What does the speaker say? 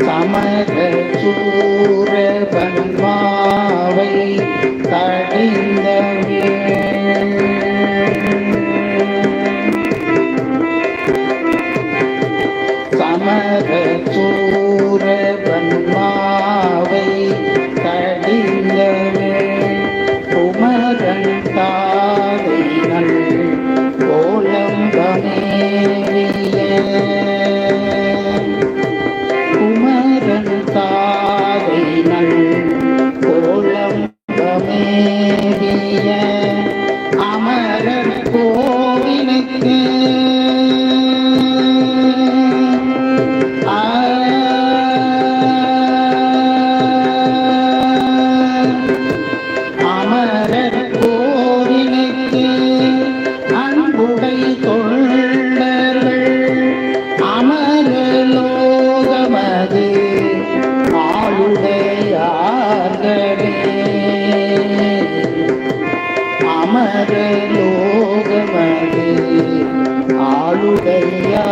சமர சூரபன்மாவை கடிந்தவே சமர சூரபன்மாவை கமேறிய அமரர் கோவிலுக்கு. அமரலோகமது ஆளுடையார்களே. ലോകമതി ആളുകയ്യാകണേ